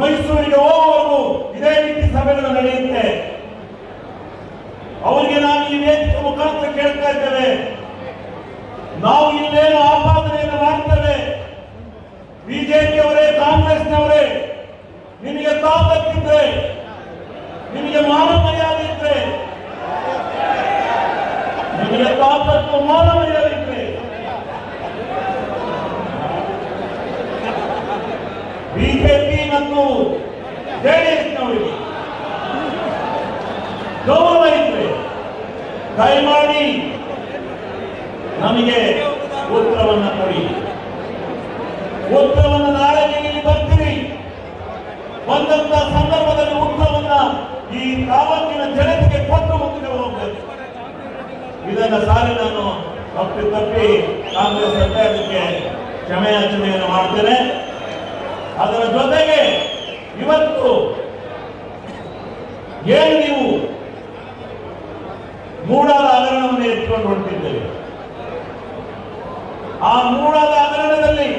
ಮೈಸೂರಿಗೆ ಹೋಗುವವರೆಗೂ ಇದೇ ರೀತಿ ಸಭೆಗಳು ನಡೆಯುತ್ತೆ. ಅವರಿಗೆ ನಾವು ಈ ವೇದಿಕೆ ಮುಖಾಂತರ ಕೇಳ್ತಾ ಇದ್ದೇವೆ ನಾವು ಇಲ್ಲೇನು ಆಪಾದನೆಯನ್ನು ಮಾಡ್ತೇವೆ. ಬಿಜೆಪಿಯವರೇ, ಕಾಂಗ್ರೆಸ್ನವರೇ, ನಿಮಗೆ ತಾಕತ್ತಿದ್ರೆ, ನಿಮಗೆ ಮಾನ ಮರ್ಯಾದೆ ಇದ್ರೆ ನಿಮಗೆ ತಾಕತ್ತು ಮಾನ ಬಿಜೆಪಿ ಮತ್ತು ಜೆಡಿಎಸ್ನವರಿಗೆ ಗೌರವ ಇದ್ರೆ ದಯಮಾಡಿ ನಮಗೆ ಉತ್ತರವನ್ನ ಕೊಡಿ. ಉತ್ತರವನ್ನು ನಾಳೆ ನೀವು ಬರ್ತೀರಿ. ಬಂದಂತ ಸಂದರ್ಭದಲ್ಲಿ ಉತ್ತರವನ್ನ ಈ ತಾಲೂಕಿನ ಜನತೆಗೆ ಕೊಟ್ಟು ಮುಂದೆ ಹೋಗಬೇಕು. ಇದನ್ನ ಸಾರಿ ನಾನು ತಪ್ಪಿ ತಪ್ಪಿ ಕಾಂಗ್ರೆಸ್ ಸರ್ಕಾರಕ್ಕೆ ಕ್ಷಮೆಯಾಚನೆಯನ್ನು ಮಾಡ್ತೇನೆ. ಅದರ ಜೊತೆಗೆ ಇವತ್ತು ಏನು ನೀವು ಮೂಡಾದ ಹಗರಣವನ್ನು ಎತ್ಕೊಂಡು ಹೊರಟಿದ್ದೇವೆ ಆ ಮೂಡಾದ ಹಗರಣದಲ್ಲಿ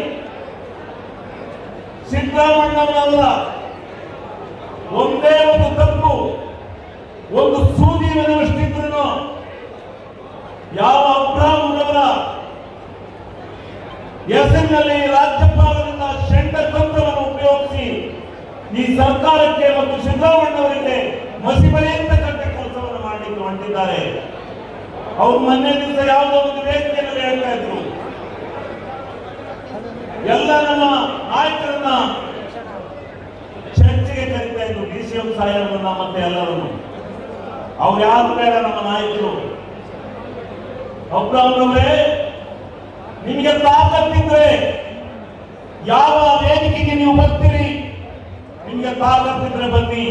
ಸಿದ್ದರಾಮಣ್ಣವರಲ್ಲ ಒಂದೇ ಒಂದು ತಪ್ಪು ಒಂದು ಸೂದಿ ಮನವಷ್ಟಿದ್ರು ಯಾವ ಅಬ್ರಾಹ್ಮಣವರ ಹೆಸರಿನಲ್ಲಿ ರಾಜ್ಯಪಾಲರಿಂದ ಈ ಸರ್ಕಾರಕ್ಕೆ ಮತ್ತು ಸಿದ್ದರಾಮಣ್ಣವರಿಗೆ ಮಸಿಬಲಿಯಂತಕ್ಕಂಥ ಕೆಲಸವನ್ನು ಮಾಡಲಿಕ್ಕೆ ಹೊಂಟಿದ್ದಾರೆ ಅವ್ರು ಮೊನ್ನೆ ದಿವಸ ಯಾವುದೋ ಒಂದು ವೇದಿಕೆಯಲ್ಲಿ ಹೇಳ್ತಾ ಇದ್ರು. ಎಲ್ಲ ನಮ್ಮ ನಾಯಕರನ್ನ ಚರ್ಚೆಗೆ ಕರಿತಾ ಇದ್ರು. ಡಿ ಸಿ ಎಂ ಸಾಹೇಬರನ್ನ ಮತ್ತೆ ಎಲ್ಲರನ್ನು. ಅವ್ರು ಯಾರು ಬೇಡ ನಮ್ಮ ನಾಯಕರು. ಅಬ್ರಾಮ್ರವರೇ ನಿಮಗೆ ತಾಕತ್ತಿದ್ರೆ ಯಾವ ವೇದಿಕೆಗೆ ನೀವು ಬರ್ತೀರಿ? ನಿಮಗೆ ತಾಕತ್ತಿದ್ರೆ ಬನ್ನಿ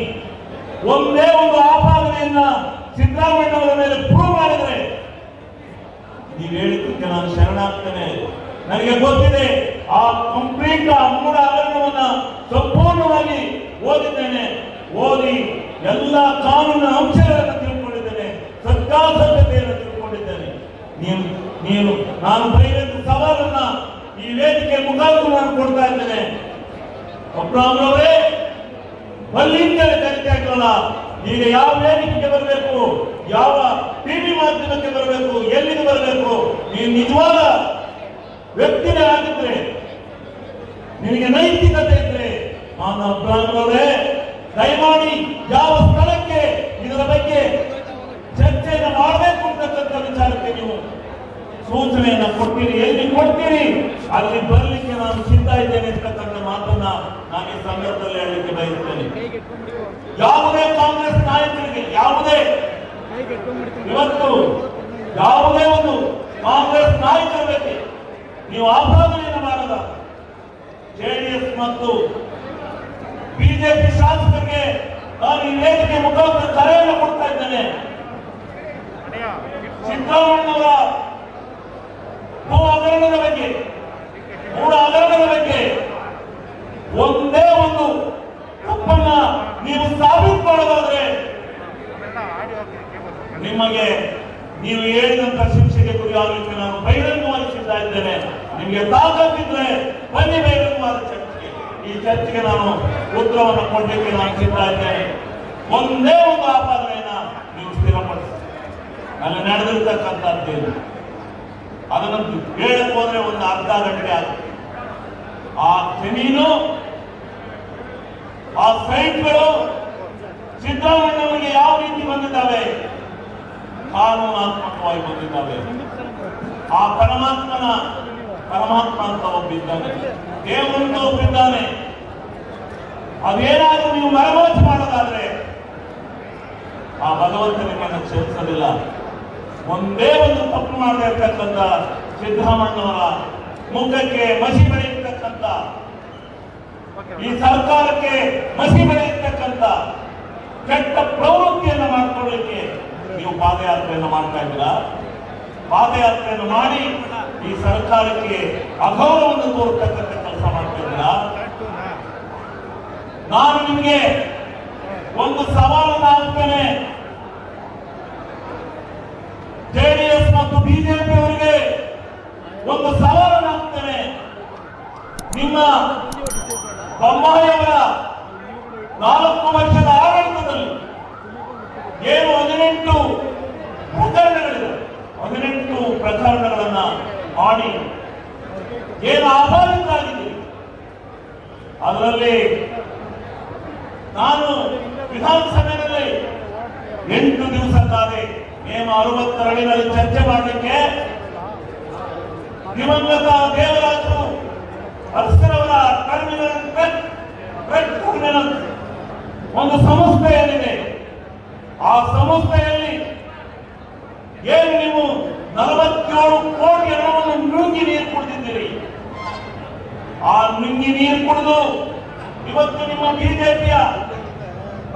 ಒಂದೇ ಒಂದು ಆಪಾದನೆಯನ್ನ ಸಿದ್ದರಾಮಯ್ಯನವರ ಮೇಲೆ ಪ್ರೂವ್ ಮಾಡಿದ್ರೆ, ನೀವು ಹೇಳಿದ್ದಕ್ಕೆ ನಾನು ಶರಣಾಗ್ತೇನೆ. ನನಗೆ ಗೊತ್ತಿದೆ, ಆ ಕಂಪ್ಲೀಟ್ ಆ ಅಗರಣವನ್ನ ಸಂಪೂರ್ಣವಾಗಿ ಓದಿದ್ದೇನೆ. ಓದಿ ಎಲ್ಲ ಕಾನೂನ ಅಂಶಗಳನ್ನು ತಿಳ್ಕೊಂಡಿದ್ದೇನೆ ಸತ್ಯಾಸತ್ಯತೆಯನ್ನು ತಿಳ್ಕೊಂಡಿದ್ದೇನೆ. ನೀನು ನೀನು, ನಾನು ಬೈದಂತ ಸವಾಲನ್ನ ಈ ವೇದಿಕೆ ಮುಖಾಂತರ ನಾನು ಕೊಡ್ತಾ ಇದ್ದೇನೆ. ಅಬ್ರಾಹ್ಮಣವರೇ ಬಲ್ಲಿಂದಲೇ ಕರಿತಾ ಆಗಲ್ಲ ಈಗ ಯಾವ ವೇದಿಕೆಗೆ ಬರಬೇಕು? ಯಾವ ಟಿವಿ ಮಾಧ್ಯಮಕ್ಕೆ ಬರಬೇಕು? ಎಲ್ಲಿಗೆ ಬರಬೇಕು? ನೀನು ನಿಜವಾದ ವ್ಯಕ್ತಿನೇ ಆಗಿದ್ರೆ, ನಿನಗೆ ನೈತಿಕತೆ ಇದ್ರೆ ನಾನು ಅಬ್ರಾಹ್ಮಣವರೇ ದಯಮಾಡಿ ಯಾವ ಸ್ಥಳಕ್ಕೆ, ಇದರ ಬಗ್ಗೆ ಚರ್ಚೆಯನ್ನು ಮಾಡಬೇಕು ಅಂತಕ್ಕಂಥ ವಿಚಾರಕ್ಕೆ ನೀವು ಸೂಚನೆಯನ್ನ ಕೊಡ್ತೀರಿ ಎಲ್ಲಿ ಕೊಡ್ತೀರಿ? ಅಲ್ಲಿ ಬರಲಿಕ್ಕೆ ನಾನು ಸಿದ್ಧ ಇದ್ದೇನೆ ಅಂತಕ್ಕಂಥ ಮಾತನ್ನ ನಾನು ಈ ಸಂದರ್ಭದಲ್ಲಿ ಹೇಳಲಿಕ್ಕೆ ಬಯಸ್ತೇನೆ ಯಾವುದೇ ಕಾಂಗ್ರೆಸ್ ನಾಯಕರಿಗೆ ಯಾವುದೇ ಇವತ್ತು ಯಾವುದೇ ಒಂದು ಕಾಂಗ್ರೆಸ್ ನಾಯಕರ ಬಗ್ಗೆ ನೀವು ಆಪಾದನೆಯನ್ನು ಮಾಡದ ಜೆಡಿಎಸ್ ಮತ್ತು ಬಿಜೆಪಿ ಶಾಸಕರಿಗೆ ನಾನು ಈ ವೇದಿಕೆ ಮುಖಾಂತರ ಕರೆಯನ್ನು ಕೊಡ್ತಾ ಇದ್ದೇನೆ. ಸಿದ್ದರಾಮಣ್ಣವರ ಭೂ ಹಗರಣದ ಬಗ್ಗೆ ಮೂಡ ಹಗರಣದ ಬಗ್ಗೆ. ಒಂದೇ ಒಂದು ತಪ್ಪನ್ನ ನೀವು ಸಾಬೀತು ಮಾಡೋದಾದ್ರೆ ನಿಮಗೆ ನೀವು ಹೇಳಿದಂತ ಶಿಕ್ಷೆಗೆ ಗುರಿಯಾಗಲಿಕ್ಕೆ ನಾನು ಬಹಿರಂಗವಾಗಿ ಸಿಗ್ತಾ ಇದ್ದೇನೆ. ನಿಮಗೆ ತಾಕತ್ತಿದ್ರೆ ಬನ್ನಿ ಬಹಿರಂಗವಾದ ಚರ್ಚೆಗೆ. ಈ ಚರ್ಚೆಗೆ ನಾನು ಉತ್ತರವನ್ನು ಕೊಡಲಿಕ್ಕೆ ನಾನು ಸಿಗ್ತಾ ಇದ್ದೇನೆ. ಒಂದೇ ಒಂದು ಆಪಾದನೆಯನ್ನ ನೀವು ಸ್ಥಿರಪಡಿಸಿ. ಅಲ್ಲಿ ನಡೆದಿರ್ತಕ್ಕಂಥದ್ದೇನು? ಅದನ್ನು ಹೇಳಕ್ ಹೋದ್ರೆ ಒಂದು ಅರ್ಧ ಗಂಟೆ ಆಗುತ್ತೆ. ಆ ಜಮೀನು ಆ ಸೈಟ್ಗಳು ಸಿದ್ದರಾಮಯ್ಯನವರಿಗೆ ಯಾವ ರೀತಿ ಬಂದಿದ್ದಾವೆ? ಕಾನೂನಾತ್ಮಕವಾಗಿ ಬಂದಿದ್ದಾವೆ. ಆ ಪರಮಾತ್ಮನ, ಪರಮಾತ್ಮ ಅಂತ ಒಬ್ಬಿದ್ದಾನೆ. ದೇವರಂತ ಒಬ್ಬಿದ್ದಾನೆ. ಅದೇನಾದ್ರೂ ನೀವು ಮರಮೋಚ ಮಾಡೋದಾದ್ರೆ, ಆ ಭಗವಂತ ನಿಮ್ಮನ್ನು ಕ್ಷಮಿಸಲಿಲ್ಲ. ಒಂದೇ ಒಂದು ತಪ್ಪು ಮಾಡದೇ ಇರ್ತಕ್ಕಂಥ ಸಿದ್ದರಾಮಣ್ಣವರ ಮುಖಕ್ಕೆ ಮಸಿ ಬೆಳೆಯತಕ್ಕಂಥ ಈ ಸರ್ಕಾರಕ್ಕೆ ಮಸಿ ಬೆಳೆಯತಕ್ಕಂಥ ಕೆಟ್ಟ ಪ್ರವೃತ್ತಿಯನ್ನು ಮಾಡ್ಕೊಳ್ಳಿಕ್ಕೆ ನೀವು ಪಾದಯಾತ್ರೆಯನ್ನು ಮಾಡ್ತಾ ಇದ್ದೀರಾ? ಪಾದಯಾತ್ರೆಯನ್ನು ಮಾಡಿ ಈ ಸರ್ಕಾರಕ್ಕೆ ಅಗೌರವವನ್ನು ತೋರ್ತಕ್ಕಂಥ ಕೆಲಸ ಮಾಡ್ತಾ ನಾನು ನಿಮಗೆ ಒಂದು ಸವಾಲನ್ನು ಹಾಕ್ತೇನೆ ಜೆಡಿಎಸ್ ಮತ್ತು ಬಿಜೆಪಿ ಅವರಿಗೆ ಒಂದು ಸವಾಲನ್ನು ಹಾಕ್ತೇನೆ. ನಿಮ್ಮ ಬೊಮ್ಮಾಯಿಯವರ ನಾಲ್ಕು ವರ್ಷದ ಆಡಳಿತದಲ್ಲಿ ಏನು ಹದಿನೆಂಟು ಪ್ರಕರಣಗಳಿದೆ. ಹದಿನೆಂಟು ಪ್ರಕರಣಗಳನ್ನ ಮಾಡಿ ಏನು ಆಧಾರಿತಾಗಿದೆ ಅದರಲ್ಲಿ ನಾನು ವಿಧಾನಸಭೆಯಲ್ಲಿ ಎಂಟು ದಿವಸ ಕಾದೆ ಅರವತ್ತರಡಿನಲ್ಲಿ ಚರ್ಚೆ ಮಾಡಲಿಕ್ಕೆ ದಿವಂಗತ ದೇವರಾಜರು ಅರಸರವರ ಟರ್ಮಿನಲ್ ಟರ್ಮಿನಲ್ ಒಂದು ಸಂಸ್ಥೆ ಏನಿದೆ ಆ ಸಂಸ್ಥೆಯಲ್ಲಿ ಏನು ನೀವು ನಲವತ್ತೇಳು ಕೋಟಿ ಹಣವನ್ನು ನುಂಗಿ ನೀರು ಕುಡಿದಿದ್ದೀರಿ? ಆ ನುಂಗಿ ನೀರು ಕುಡಿದು ಇವತ್ತು ನಿಮ್ಮ ಬಿಜೆಪಿಯ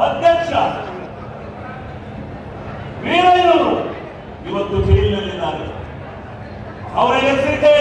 ಅಧ್ಯಕ್ಷ ಇವತ್ತು ಇವತ್ತು ಜೈಲಿನಲ್ಲಿದ್ದಾರೆ ಅವರ ಹೆಸರಿದೆ